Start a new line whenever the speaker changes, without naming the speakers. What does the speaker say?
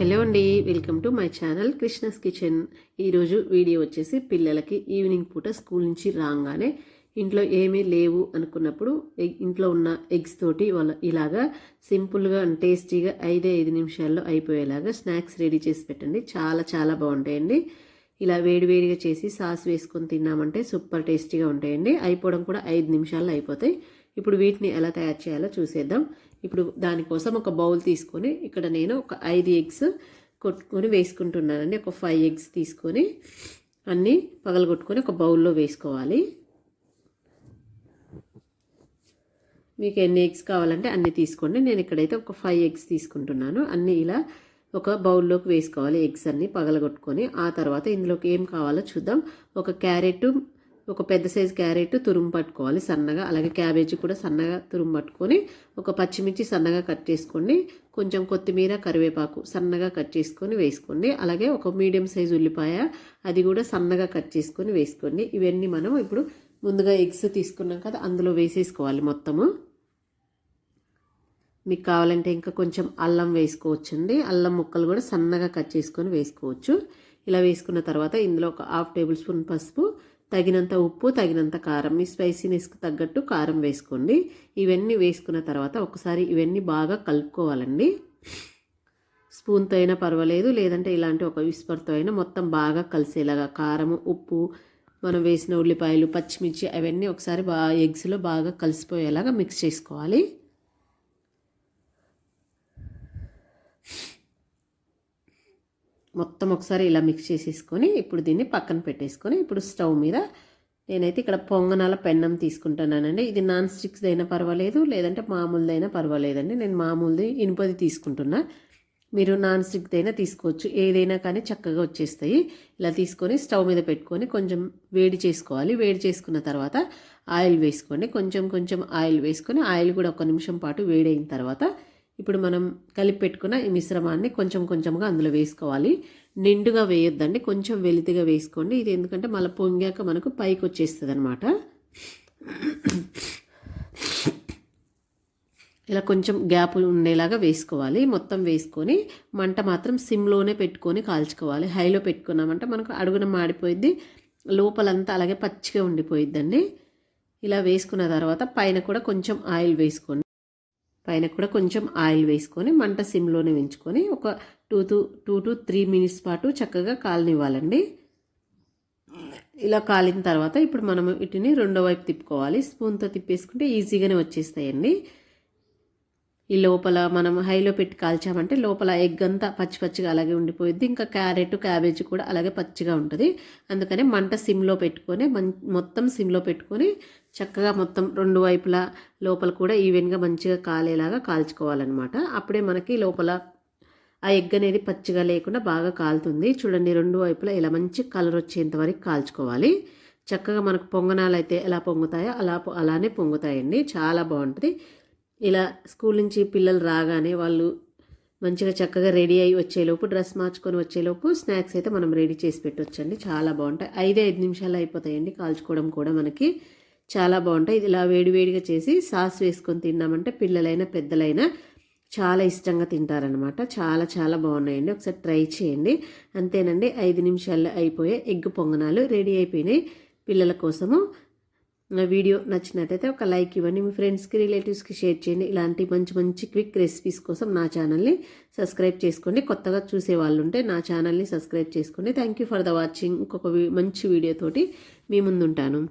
Hello అండి welcome to my channel Krishna's kitchen. ఈరోజు video వచ్చేసి పిల్లలకి ఈవినింగ్ పూట స్కూల్ నుంచి రాగానే ఇంట్లో ఏమీ లేవు అనుకున్నప్పుడు ఎగ్ ఇంట్లో ఉన్న ఎగ్స్ తోటి వాళ్ళ ఇలాగా సింపుల్గా టేస్టీగా ఐదే ఐదు నిమిషాల్లో అయిపోయేలాగా స్నాక్స్ రెడీ చేసి పెట్టండి. చాలా చాలా బాగుంటాయండి. ఇలా వేడివేడిగా చేసి సాస్ వేసుకొని తిన్నామంటే సూపర్ టేస్టీగా ఉంటాయండి. అయిపోవడం కూడా ఐదు నిమిషాల్లో అయిపోతాయి. ఇప్పుడు వీటిని ఎలా తయారు చేయాలో చూసేద్దాం. ఇప్పుడు దానికోసం ఒక బౌల్ తీసుకొని ఇక్కడ నేను ఒక ఐదు ఎగ్స్ కొట్టుకొని వేసుకుంటున్నానండి. ఒక ఫైవ్ ఎగ్స్ తీసుకొని అన్నీ పగలగొట్టుకొని ఒక బౌల్లో వేసుకోవాలి. మీకు ఎన్ని ఎగ్స్ కావాలంటే అన్ని తీసుకోండి. నేను ఇక్కడైతే ఒక ఫైవ్ ఎగ్స్ తీసుకుంటున్నాను. అన్నీ ఇలా ఒక బౌల్లోకి వేసుకోవాలి. ఎగ్స్ అన్ని పగలగొట్టుకొని ఆ తర్వాత ఇందులోకి ఏం కావాలో చూద్దాం. ఒక క్యారెట్ ఒక పెద్ద సైజు క్యారెట్ తురుము పట్టుకోవాలి సన్నగా. అలాగే క్యాబేజీ కూడా సన్నగా తురుము పట్టుకొని ఒక పచ్చిమిర్చి సన్నగా కట్ చేసుకోండి. కొంచెం కొత్తిమీర కరివేపాకు సన్నగా కట్ చేసుకొని వేసుకోండి. అలాగే ఒక మీడియం సైజు ఉల్లిపాయ అది కూడా సన్నగా కట్ చేసుకొని వేసుకోండి. ఇవన్నీ మనం ఇప్పుడు ముందుగా ఎగ్స్ తీసుకున్నాం కదా అందులో వేసేసుకోవాలి మొత్తము. మీకు కావాలంటే ఇంకా కొంచెం అల్లం వేసుకోవచ్చండి. అల్లం ముక్కలు కూడా సన్నగా కట్ చేసుకొని వేసుకోవచ్చు. ఇలా వేసుకున్న తర్వాత ఇందులో ఒక హాఫ్ టేబుల్ స్పూన్ పసుపు తగినంత ఉప్పు తగినంత కారం. మీ స్పైసీనెస్కి తగ్గట్టు కారం వేసుకోండి. ఇవన్నీ వేసుకున్న తర్వాత ఒకసారి ఇవన్నీ బాగా కలుపుకోవాలండి. స్పూన్తో అయినా పర్వాలేదు లేదంటే ఇలాంటి ఒక విస్పర్తో అయినా మొత్తం బాగా కలిసేలాగా కారము ఉప్పు మనం వేసిన ఉల్లిపాయలు పచ్చిమిర్చి అవన్నీ ఒకసారి బాగా ఎగ్స్లో బాగా కలిసిపోయేలాగా మిక్స్ చేసుకోవాలి. మొత్తం ఒకసారి ఇలా మిక్స్ చేసేసుకొని ఇప్పుడు దీన్ని పక్కన పెట్టేసుకొని ఇప్పుడు స్టవ్ మీద నేనైతే ఇక్కడ పొంగనాల పెన్నం తీసుకుంటున్నానండి. ఇది నాన్ స్టిక్స్ అయినా పర్వాలేదు లేదంటే మామూలుదైనా పర్వాలేదండి. నేను మామూలుది ఇనుపది తీసుకుంటున్నా. మీరు నాన్ స్టిక్ అయినా తీసుకోవచ్చు. ఏదైనా కానీ చక్కగా వచ్చేస్తాయి. ఇలా తీసుకొని స్టవ్ మీద పెట్టుకొని కొంచెం వేడి చేసుకోవాలి. వేడి చేసుకున్న తర్వాత ఆయిల్ వేసుకోండి. కొంచెం కొంచెం ఆయిల్ వేసుకొని ఆయిల్ కూడా ఒక నిమిషం పాటు వేడైన తర్వాత ఇప్పుడు మనం కలిపి పెట్టుకున్న ఈ మిశ్రమాన్ని కొంచెం కొంచెంగా అందులో వేసుకోవాలి. నిండుగా వేయొద్దండి. కొంచెం వెలితిగా వేసుకోండి. ఇది ఎందుకంటే మళ్ళీ పొంగాక మనకు పైకి వచ్చేస్తుంది అనమాట ఇలా కొంచెం గ్యాప్ ఉండేలాగా వేసుకోవాలి. మొత్తం వేసుకొని మంట మాత్రం సిమ్లోనే పెట్టుకొని కాల్చుకోవాలి. హైలో పెట్టుకున్నామంటే మనకు అడుగున మాడిపోయిద్ది. లోపలంతా అలాగే పచ్చిగా ఉండిపోయిద్దండి. ఇలా వేసుకున్న తర్వాత పైన కూడా కొంచెం ఆయిల్ వేసుకోండి. పైన కూడా కొంచెం ఆయిల్ వేసుకొని మంట సిమ్లోనే ఉంచుకొని ఒక two to two to three minutes పాటు చక్కగా కాలనివ్వాలండి. ఇలా కాలిన తర్వాత ఇప్పుడు మనం వీటిని రెండో వైపు తిప్పుకోవాలి. స్పూన్తో తిప్పేసుకుంటే ఈజీగానే వచ్చేస్తాయండి. ఈ లోపల మనం హైలో పెట్టి కాల్చామంటే లోపల ఎగ్ అంతా పచ్చి పచ్చిగా అలాగే ఉండిపోయింది ఇంకా క్యారెట్ క్యాబేజీ కూడా అలాగే పచ్చిగా ఉంటుంది. అందుకని మంట సిమ్లో పెట్టుకొని మొత్తం సిమ్లో పెట్టుకొని చక్కగా మొత్తం రెండు వైపులా లోపల కూడా ఈవెన్గా మంచిగా కాలేలాగా కాల్చుకోవాలన్నమాట. అప్పుడే మనకి లోపల ఆ ఎగ్ అనేది పచ్చిగా లేకుండా బాగా కాలుతుంది. చూడండి రెండు వైపులా ఇలా మంచి కలర్ వచ్చేంత వరకు కాల్చుకోవాలి. చక్కగా మనకు పొంగనాలు అయితే ఎలా పొంగుతాయో అలా అలానే పొంగుతాయండి. చాలా బాగుంటుంది. ఇలా స్కూల్ నుంచి పిల్లలు రాగానే వాళ్ళు మంచిగా చక్కగా రెడీ అయ్యి వచ్చేలోపు డ్రెస్ మార్చుకొని వచ్చేలోపు స్నాక్స్ అయితే మనం రెడీ చేసి పెట్టొచ్చండి. చాలా బాగుంటాయి. ఐదే ఐదు నిమిషాలు అయిపోతాయండి. కాల్చుకోవడం కూడా మనకి చాలా బాగుంటాయి. ఇది ఇలా వేడివేడిగా చేసి సాస్ వేసుకొని తిన్నామంటే పిల్లలైనా పెద్దలైనా చాలా ఇష్టంగా తింటారనమాట చాలా చాలా బాగున్నాయండి. ఒకసారి ట్రై చేయండి. అంతేనండి. ఐదు నిమిషాల్లో అయిపోయే ఎగ్ పొంగనాలు రెడీ అయిపోయినాయి. పిల్లల కోసము నా వీడియో నచ్చినట్టయితే ఒక లైక్ ఇవ్వండి మీ ఫ్రెండ్స్కి రిలేటివ్స్కి షేర్ చేయండి. ఇలాంటి మంచి మంచి క్విక్ రెసిపీస్ కోసం నా ఛానల్ని సబ్స్క్రైబ్ చేసుకోండి. కొత్తగా చూసే వాళ్ళు ఉంటే నా ఛానల్ని సబ్స్క్రైబ్ చేసుకోండి. Thank you for the watching. ఇంకొక మంచి వీడియోతోటి మీ ముందుంటాను.